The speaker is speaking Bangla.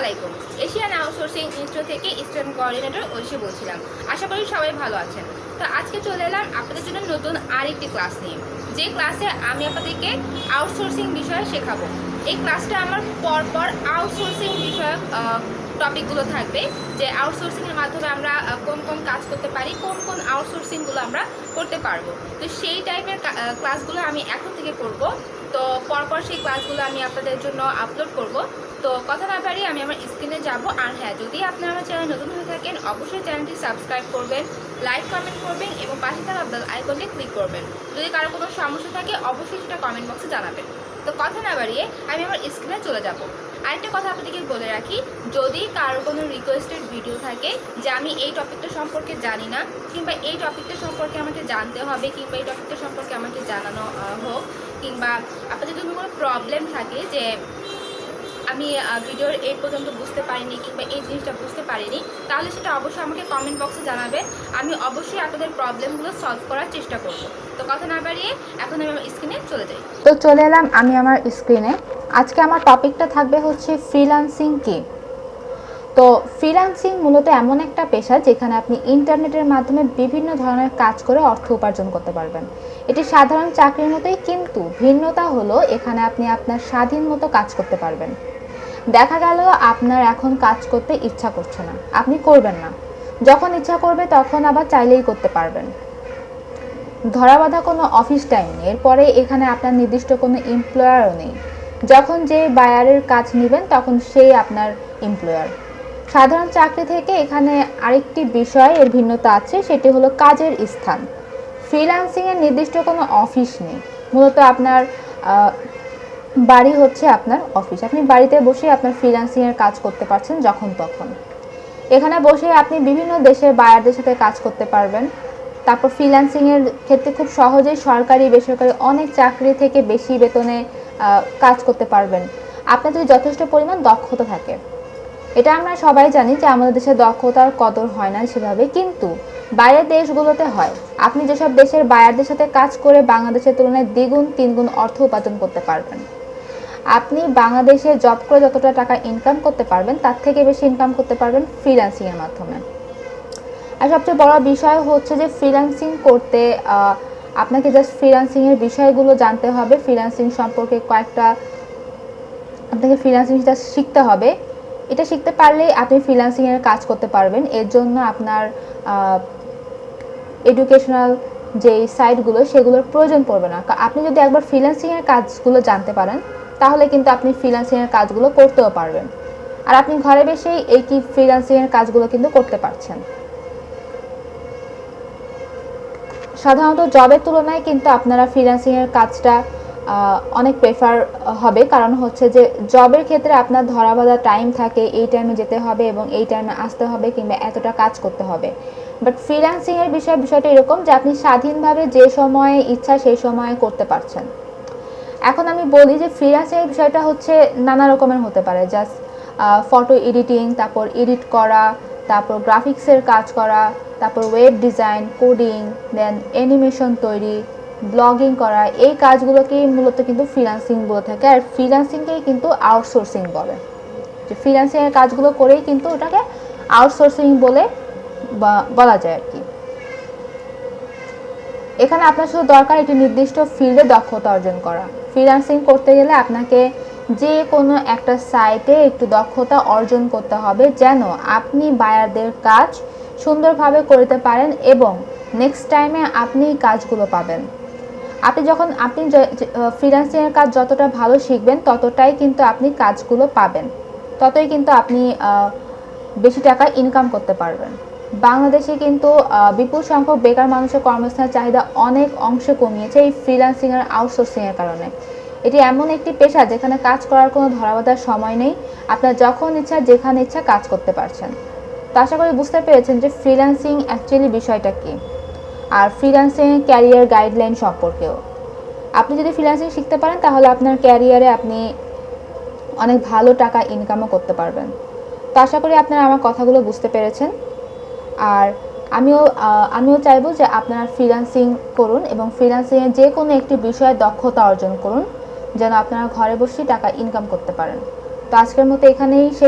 আলাইকুম। এশিয়ান আউটসোর্সিং ইনস্টিটিউট থেকে স্টুডেন্ট কোঅর্ডিনেটর ঐশী বলছিলাম। আশা করি সবাই ভালো আছেন। তো আজকে চলে এলাম আপনাদের জন্য নতুন আরেকটি ক্লাস নিয়ে। যে ক্লাসে আমি আপনাদেরকে আউটসোর্সিং বিষয়ে শেখাবো। এই ক্লাসটা আমার পরপর আউটসোর্সিং বিষয়ক টপিকগুলো থাকবে। যে আউটসোর্সিংয়ের মাধ্যমে আমরা কোন কোন কাজ করতে পারি, কোন কোন আউটসোর্সিংগুলো আমরা করতে পারব। তো সেই টাইপের ক্লাসগুলো আমি এখন থেকে করব। তো পরপর সেই ক্লাসগুলো আমি আপনাদের জন্য আপলোড করব। তো কথা না বাড়িয়ে আমি আমার স্ক্রিনে যাব। আর হ্যাঁ যদি আপনি আমার চ্যানেল নতুন হয়ে থাকেন, অবশ্যই চ্যানেলটি সাবস্ক্রাইব করবেন লাইক কমেন্ট করবেন এবং পাশে থাকা বেল আইকনটি ক্লিক করবেন। যদি কারও কোনো সমস্যা থাকে, অবশ্যই সেটা কমেন্ট বক্সে জানাবেন। তো কথা না বাড়িয়ে আমি আমার স্ক্রিনে চলে যাব। আরেকটা কথা আপনাদেরকে বলে রাখি, যদি কারও কোনো রিকোয়েস্টেড ভিডিও থাকে যে আমি এই টপিকটা সম্পর্কে জানি না, কিংবা এই টপিকটা সম্পর্কে আমাকে জানতে হবে, কিংবা এই টপিকটা সম্পর্কে আমাকে জানানো হোক কিংবা আপনাদের যদি কোনো প্রবলেম থাকে যে আমি ভিডিওর এই পর্যন্ত বুঝতে পারিনি কিংবা এই জিনিসটা বুঝতে পারিনি, তাহলে সেটা অবশ্যই আমাকে কমেন্ট বক্সে জানাবে। আমি অবশ্যই আপনাদের প্রবলেমগুলো সলভ করার চেষ্টা করব। তো কথা না বাড়িয়ে এখন আমি আমার স্ক্রিনে চলে যাই। তো চলে এলাম আমি আমার স্ক্রিনে আজকে আমার টপিকটা থাকবে হচ্ছে ফ্রিল্যান্সিং কি? তো ফ্রিল্যান্সিং মূলত এমন একটা পেশা যেখানে আপনি ইন্টারনেটের মাধ্যমে বিভিন্ন ধরনের কাজ করে অর্থ উপার্জন করতে পারবেন। এটি সাধারণ চাকরির মতোই কিন্তু ভিন্নতা হলো এখানে আপনি আপনার স্বাধীন মতো কাজ করতে পারবেন। দেখা গেল আপনার এখন কাজ করতে ইচ্ছা করছে না, আপনি করবেন না। যখন ইচ্ছা করবে তখন আবার চাইলেই করতে পারবেন। ধরা বাঁধা কোনো অফিস টাইম নেই এরপরে এখানে আপনার নির্দিষ্ট কোনো এমপ্লয়ারও নেই। যখন যে বায়ারের কাজ নেবেন তখন সেই আপনার এমপ্লয়ার সাধারণ চাকরি থেকে এখানে আরেকটি বিষয় এর ভিন্নতা আছে, সেটি হলো কাজের স্থান। ফ্রিল্যান্সিংয়ের নির্দিষ্ট কোনো অফিস নেই। মূলত আপনার বাড়ি হচ্ছে আপনার অফিস। আপনি বাড়িতে বসে আপনার ফ্রিল্যান্সিংয়ের কাজ করতে পারছেন যখন তখন। এখানে বসে আপনি বিভিন্ন দেশের বায়ারদের সাথে কাজ করতে পারবেন। তারপর ফ্রিল্যান্সিং এর ক্ষেত্রে খুব সহজেই সরকারি, বেসরকারি অনেক চাকরি থেকে বেশি বেতনে কাজ করতে পারবেন। আপনার যদি যথেষ্ট পরিমাণ দক্ষতা থাকে এটা আমরা সবাই জানি যে আমাদের দেশে দক্ষতার কদর হয় না সেভাবে, কিন্তু বাইরের দেশগুলোতে হয়। আপনি যেসব দেশের বায়ারদের সাথে কাজ করে বাংলাদেশের তুলনায় দ্বিগুণ, তিনগুণ অর্থ উপার্জন করতে পারবেন। আপনি বাংলাদেশে জব করে যতটা টাকা ইনকাম করতে পারবেন, তার থেকে বেশি ইনকাম করতে পারবেন ফ্রিল্যান্সিং এর মাধ্যমে। আর সবচেয়ে বড় বিষয় হচ্ছে যে ফ্রিল্যান্সিং করতে আপনাকে জাস্ট ফ্রিল্যান্সিং এর বিষয়গুলো জানতে হবে। ফ্রিল্যান্সিং সম্পর্কে কয়েকটা, আপনাকে ফ্রিল্যান্সিংটা শিখতে হবে। এটা শিখতে পারলে আপনি ফ্রিল্যান্সিং এর কাজ করতে পারবেন। এর জন্য আপনার এডুকেশনাল যে সাইটগুলো সেগুলোর প্রয়োজন পড়বে না। আপনি যদি একবার ফ্রিল্যান্সিং এর কাজগুলো জানতে পারেন, তাহলে কিন্তু আপনি ফ্রিল্যান্সিং এর কাজগুলো করতেও পারবেন। আর আপনি ঘরে বসেই এই কি ফ্রিল্যান্সিং এর কাজগুলো কিন্তু করতে পারছেন। সাধারণত জবের তুলনায় কিন্তু আপনারা ফ্রিল্যান্সিং এর কাজটা অনেক প্রেফার হবে। কারণ হচ্ছে যে জবের ক্ষেত্রে আপনার ধরা বাঁধা টাইম থাকে, এই টাইমে যেতে হবে এবং এই টাইমে আসতে হবে কিংবা এতটা কাজ করতে হবে। বাট ফ্রিল্যান্সিং এর বিষয়, বিষয়টা এরকম যে আপনি স্বাধীনভাবে যে সময়ে ইচ্ছা সেই সময়ে করতে পারছেন। এখন আমি বলি যে ফ্রিল্যান্সিং এর বিষয়টা হচ্ছে নানা রকমের হতে পারে। জাস্ট ফটো এডিটিং তারপর এডিট করা, তারপর গ্রাফিক্সের কাজ করা, তারপর web design coding then animation তৈরি ব্লগিং করা, এই কাজগুলোকেই মূলত কিন্তু ফ্রিল্যান্সিং বলে থাকে। আর ফ্রিল্যান্সিংকেই কিন্তু আউটসোর্সিং বলে। যে ফ্রিল্যান্সিং এর কাজগুলো করেই কিন্তু ওটাকে আউটসোর্সিং বলে বলা যায় আর কি। এখানে আপনার শুধু দরকার একটি নির্দিষ্ট ফিল্ডে দক্ষতা অর্জন করা। ফ্রিল্যান্সিং করতে গেলে আপনাকে যে কোনো একটা সাইটে একটু দক্ষতা অর্জন করতে হবে যেন আপনি বায়ারদের কাজ সুন্দরভাবে করতে পারেন এবং নেক্সট টাইমে আপনি কাজগুলো পাবেন। আপনি যখন, আপনি ফ্রিল্যান্সিংয়ের কাজ যতটা ভালো শিখবেন, ততটাই কিন্তু আপনি কাজগুলো পাবেন। ততই কিন্তু আপনি বেশি টাকা ইনকাম করতে পারবেন। বাংলাদেশে কিন্তু বিপুল সংখ্যক বেকার মানুষের কর্মস্থানের চাহিদা অনেক অংশে কমিয়েছে এই ফ্রিল্যান্সিং এর আউটসোর্সিং এর কারণে। এটি এমন একটি পেশা যেখানে কাজ করার কোনো ধরাবাধার সময় নেই। আপনার যখন ইচ্ছা, যেখানে ইচ্ছা কাজ করতে পারছেন। তো আশা করি বুঝতে পেরেছেন যে ফ্রিল্যান্সিং অ্যাকচুয়ালি বিষয়টা কী। আর ফ্রিল্যান্সিং ক্যারিয়ার গাইডলাইন সম্পর্কেও। আপনি যদি ফ্রিল্যান্সিং শিখতে পারেন, তাহলে আপনার ক্যারিয়ারে আপনি অনেক ভালো টাকা ইনকামও করতে পারবেন। তো আশা করি আপনারা আমার কথাগুলো বুঝতে পেরেছেন। আর আমিও আমিও চাইব যে আপনারা ফ্রিল্যান্সিং করুন এবং ফ্রিল্যান্সিংয়ে যে কোনো একটি বিষয়ে দক্ষতা অর্জন করুন, যেন আপনারা ঘরে বসেই টাকা ইনকাম করতে পারেন। তো আজকের মতো এখানেই